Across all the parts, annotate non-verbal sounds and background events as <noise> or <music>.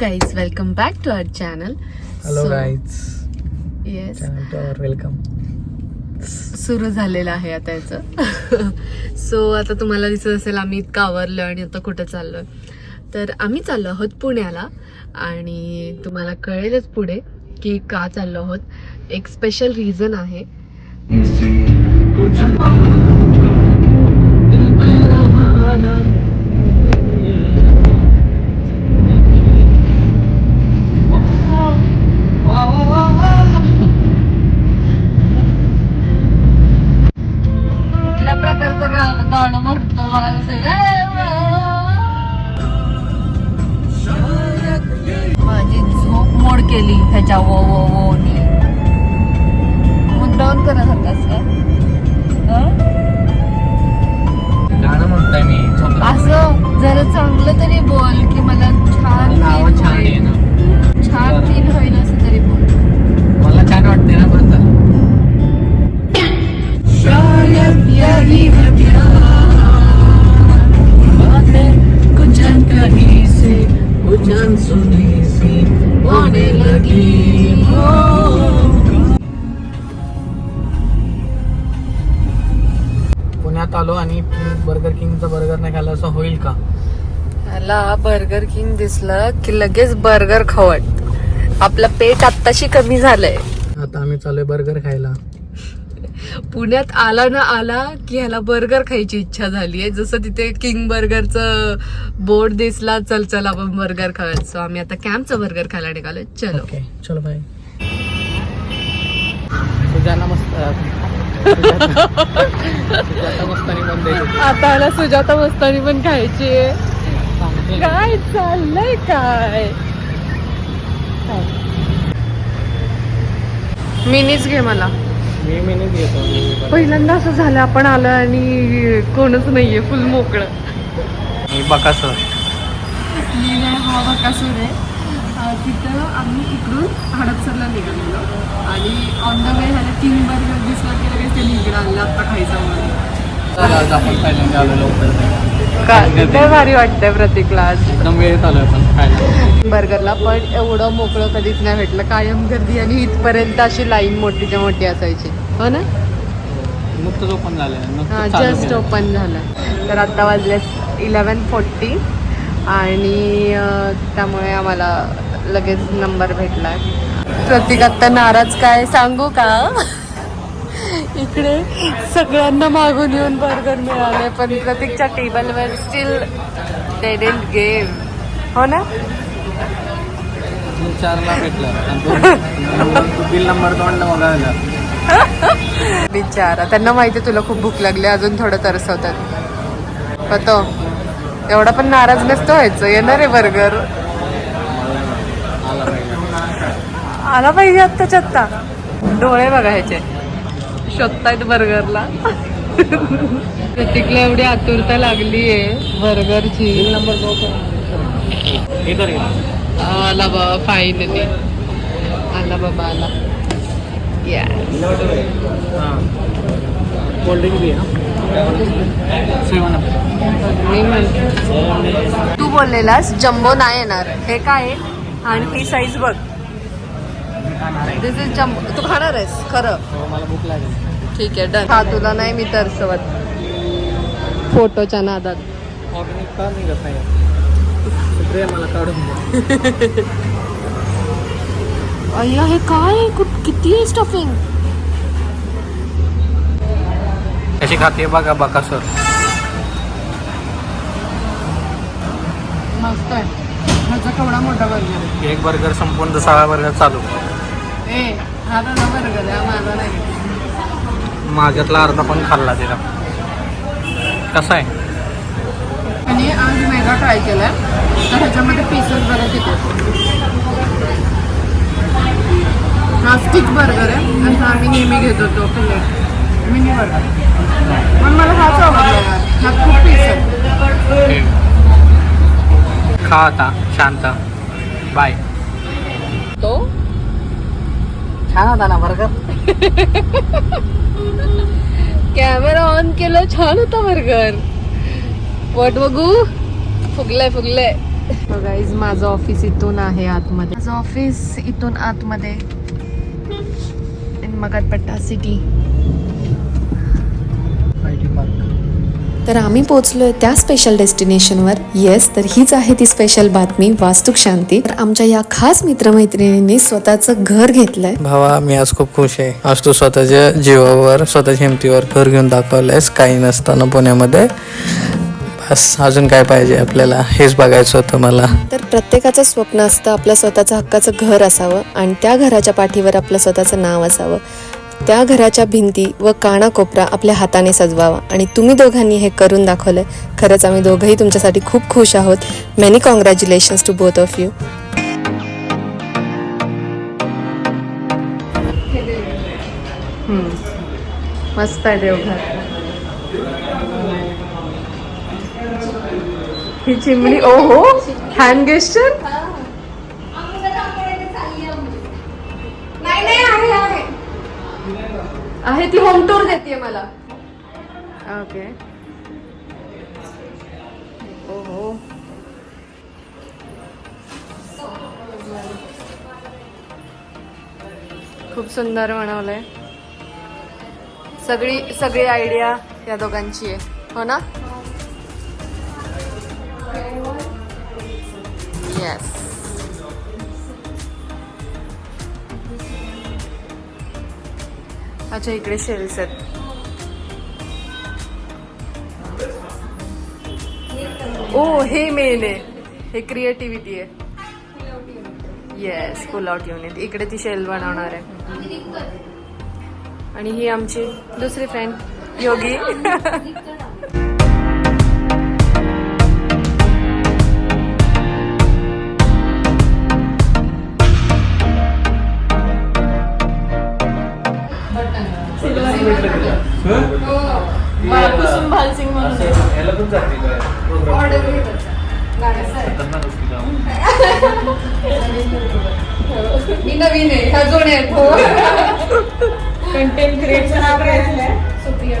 Guys welcome back to our channel hello guys yes channel to our welcome सुरू झालेलं आहे आता याचं. <laughs> सो आता तुम्हाला दिसत असेल आम्ही इतकं आवरलो आणि आता कुठं चाललोय. तर आम्ही चाललो आहोत पुण्याला आणि तुम्हाला कळेलच पुढे की का चाललो आहोत. एक स्पेशल रिझन आहे. गाणं म्हणतो माझी झोप मोड केली ह्याच्या वो वो वो नी मुद्दाम करत होतास का हं? गाणं म्हणताय मी. असं जरा चांगलं तरी बोल की मला छान पुण्यात आलो आणि बर्गर किंगचा बर्गर नाही खाल्ला असं होईल का? मला बर्गर किंग दिसलं की लगेच बर्गर खाऊ वाटतं. आपलं पेट आत्ताशी कमी झालंय. आता आम्ही चालूय बर्गर खायला. पुण्यात आला ना आला की ह्याला बर्गर खायची इच्छा झालीये. जसं तिथे किंग बर्गरचं बोर्ड दिसला चल चल आपण बर्गर सो आम्ही आता कॅम्पचं बर्गर खायला निघालो चलो. ओके चलो बाय सुजाना मस्त आता आला सुजाता मस्तानी पण खायची काय चाललंय काय? मिनीच घे मला. मी मी. पहिल्यांदा असं झालं आपण आलो आणि कोणच नाहीये फुल मोकळं. मी बकासर. लीला हा बकासूर आहे. तिथं आम्ही इकडून हडपसरला निघालेलो. आणि ऑन द वे ह्याला तीन बर्गर दिसला की लगेच ते इकडे आणलं आत्ता खायचं म्हणून काय भारी वाटतंय प्रतीकला आज. एकदम वेळेत आलोय आपण खायला बर्गरला पण एवढं मोकळं कधीच नाही भेटलं. कायम गर्दी आणि इथपर्यंत अशी लाईन मोठीच्या मोठी असायची. हो ना? नुकतंच ओपन झालंय. हा जस्ट. ओपन झालं. तर आता वाजले इलेवन फोर्टी आणि त्यामुळे आम्हाला लगेच नंबर भेटला. प्रतीक आत्ता नाराज काय सांगू का? इकडे सगळ्यांना मागून येऊन बर्गर मिळाले पण प्रतीकच्या टेबलवर स्टील दे डेंट गेम हो ना? चारला भेटलं. नंबर बिल नंबर दोनला बघायला बिचारा. त्यांना माहिती तुला खूप भूक लागली अजून थोडं तरसवतात. पतो एवढा पण नाराज नसतो व्हायचं. येणार आहे बर्गर आला पाहिजे आला पाहिजे आत्ताच्या आत्ता डोळे बघा ह्याचे शोधतायत बर्गरला. प्रतीकला एवढी आतुरता लागली आहे बर्गरची बिल नंबर दो इधर ये. आला बाबा फायनली आला. बाबा आला तू बोललेलास जम्बो नाही येणार. हे काय आहे? आणि ही साईज बघ. दिस इज जम्बो तू खाणार आहेस खरं. मला भूक लागेल. ठीक आहे डन हा तुला नाही मी तरसवत फोटोच्या नादात. ऑर्गॅनिक का नाही? मला काढून. अय्या हे काय? किती आहे स्टफिंग कशी खाते बघा बघा सर मस्त आहे. केवढा मोठा बर्गर एक बर्गर संपून तर सहा बर्गर चालू. ए हा तुझा बर्गर आहे हा माझा नाही. माझ्यातला अर्धा पण खाल्ला तिला. कसा आहे? आणि आज मेगा ट्राय केलाय. तर ह्याच्यामध्ये पीसेस बघा किती हा स्टिक बर्गर आहे. आणि हा आम्ही नेहमी घेत होतो प्लेट मिनी बर्गर पण मला हाच आवडला यार. ह्यात खूप पीस आहे. खा आता शांत. बाय तो छान होता ना बर्गर कॅमेरा ऑन केलं छान होता बर्गर वट बघू. फुगलंय फुगलंय. गाईज माझं ऑफिस इथून आहे आतमध्ये. माझं ऑफिस इथून आतमध्ये. इन मगरपट्टा सिटी तर आम्ही पोहोचलोय त्या स्पेशल डेस्टिनेशनवर येस तर हीच आहे ती स्पेशल बातमी वास्तुक शांती. तर आमच्या या खास मित्रमैत्रिणींनी स्वतःचं घर घेतलंय. भावा मी आज खूप खुश आहे. आज तू स्वतःच्या जीवावर स्वतःच्या हिमतीवर घर घेऊन दाखवलंयस. काही नसताना पुण्यामध्ये. बस अजून काय पाहिजे आपल्याला? हेच बघायचं होतं मला. तर प्रत्येकाचं स्वप्न असतं आपलं स्वतःचं हक्काचं घर असावं आणि त्या घराच्या पाठीवर आपलं स्वतःचं नाव असावं. त्या घराच्या भिंती व कानाकोपरा आपल्या हाताने सजवावा. आणि तुम्ही दोघांनी हे करून दाखवलंय खरंच आम्ही दोघंही तुमच्यासाठी खूप खुश आहोत. Many congratulations to both of you मस्त आहे देवघर. ही चिमणी ओ हो हँड गेस्टर नाही नाही आहे आहे आहे ती होम टूर देते मला. ओके ओहो. खूप सुंदर बनवलंय. सगळी सगळी आयडिया या दोघांची आहे. हो ना? येस अच्छा इकडे शेल्स आहेत. ओ हे मेन आहे. हे क्रिएटिव्हिटी आहे. येस फुल आउट युनिट इकडे ती शेल बनवणार आहे. आणि ही आमची दुसरी फ्रेंड योगी. <laughs> कुसुम भालसिंग म्हणून मी नवीन आहे ह्या जुने आहेत. हो. कंटेंट क्रिएटचं नाव काय सुप्रिया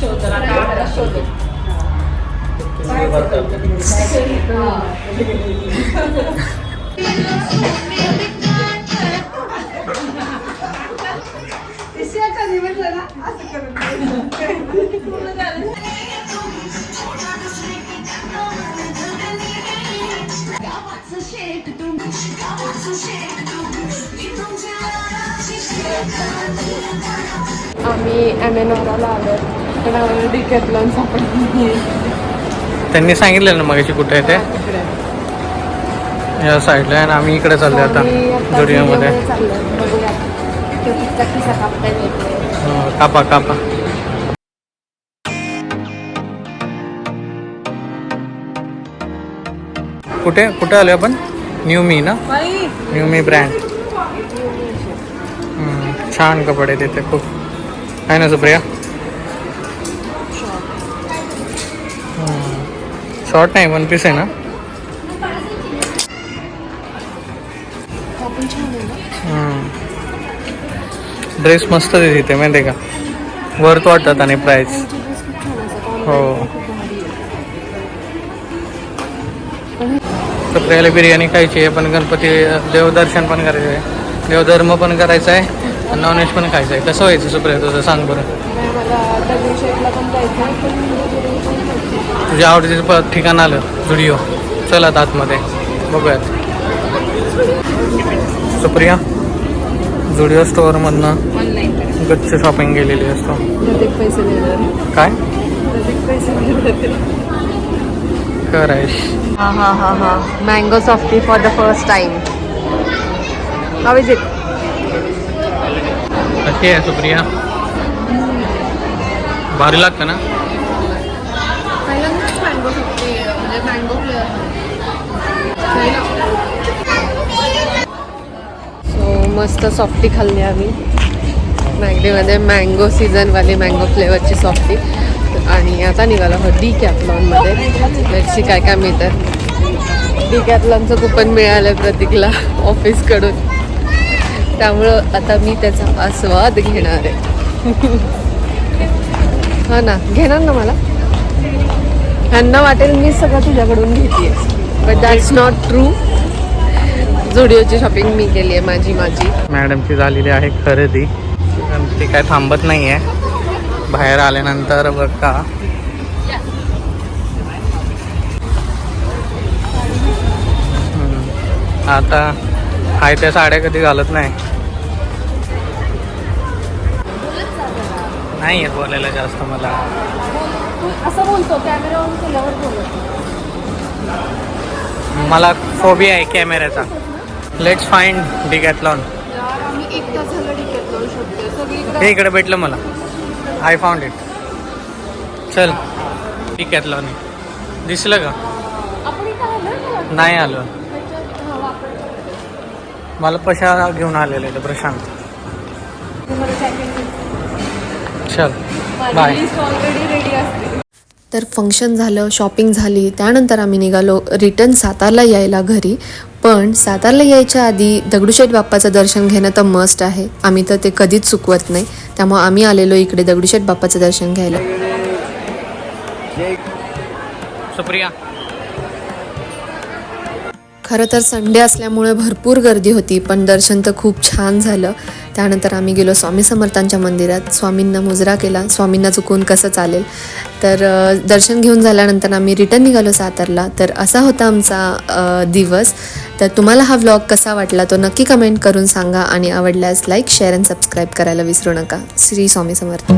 शोधला आपल्याला शोधू आम्ही एम एन आलो आम्हाला सापडली त्यांनी सांगितलं ना मगाशी कुठे आहे ते? या साईडला आणि आम्ही इकडे चाललोय आता जुडिओमध्ये हं, कापा कापा. कुठे? कुठे आलोय आपण? न्यू मी ना? न्यू मी ब्रँड छान कपडे तिथे खूप. आहे ना सुप्रिया? शॉर्ट नाही वन पीस आहे ना? ड्रेस मस्त तिथे माहिती आहे का? वर्थ वाटतात आणि प्राईस हो. सुप्रियाला बिर्याणी खायची आहे पण गणपती देवदर्शन पण करायचं आहे. देवधर्म पण करायचा आहे नॉनव्हेज पण खायचं आहे. कसं व्हायचं सुप्रिया तुझं सांग बरं. तुझ्या आवडीचं ठिकाण आलं जुडिओ चल आता आतमध्ये. बघूयात. सुप्रिया जुडिओ स्टोअरमधनं गच्च शॉपिंग केलेली असतो. काय? करायश हा हा हा हा. Mango softy for the first time how is it कशी आहे सुप्रिया भारी लागतं ना? पहिल्यांदाच मँगो सॉफ्टी म्हणजे मँगो सो मस्त सॉफ्टी खाल्ली आम्ही. मॅगडीमध्ये मँगो सीझनवाली मँगो फ्लेवरची सॉफ्टी आणि आता निघालो आहोत डी कॅपलॉनमध्ये लेटसी काय काय मिळतं डी कॅथलॉनचं कुपन मिळालं प्रतीकला ऑफिसकडून त्यामुळं आता मी त्याचा आस्वाद घेणार आहे. <laughs> हा ना घेणार ना मला? ह्यांना वाटेल मी सगळं तुझ्याकडून घेते बट दॅट्स नॉट ट्रू झुडिओची शॉपिंग मी केली आहे माझी माझी मॅडमची झालेली आहे खरेदी. ती काय थांबत नाही आहे बाहेर आल्यानंतर बघा. हम्म. आता हाय त्या साड्या कधी घालत नाही. नाही येत बोलायला जास्त मला. असं बोलतो कॅमेरा ऑन केल्यावर बोलतो. मला फोबिया आहे कॅमेऱ्याचा लेट्स फाइंड डिकॅथलॉन हे इकडे भेटलं मला. आय फाउंड इट चल. डिकॅथलॉन दिसलं का? आपण इथं आलोय का? नाही आलो. मला पशा घेऊन आलेले ते प्रशांत. चल. बाय तर फंक्शन झालं शॉपिंग झाली त्यानंतर आम्ही निघालो रिटर्न सातारला यायला घरी. पण सातारला यायच्या आधी दगडूशेठ बाप्पाचं दर्शन घेणं तर मस्ट आहे. आम्ही तर ते कधीच चुकवत नाही. त्यामुळे आम्ही आलेलो इकडे दगडूशेठ बाप्पाचं दर्शन घ्यायला. सुप्रिया खरं तर संडे असल्यामुळे भरपूर गर्दी होती पण दर्शन तर खूप छान झालं. त्यानंतर आम्ही गेलो स्वामी समर्थांच्या मंदिरात. स्वामींना मुजरा केला. स्वामींना चुकून कसं चालेल? तर दर्शन घेऊन झाल्यानंतर आम्ही रिटर्न निघालो सातारला. तर असा होता आमचा दिवस. तर तुम्हाला हा व्लॉग कसा वाटला तो नक्की कमेंट करून सांगा. आणि आवडल्यास लाईक शेअर अँड सबस्क्राईब करायला विसरू नका. श्री स्वामी समर्थ.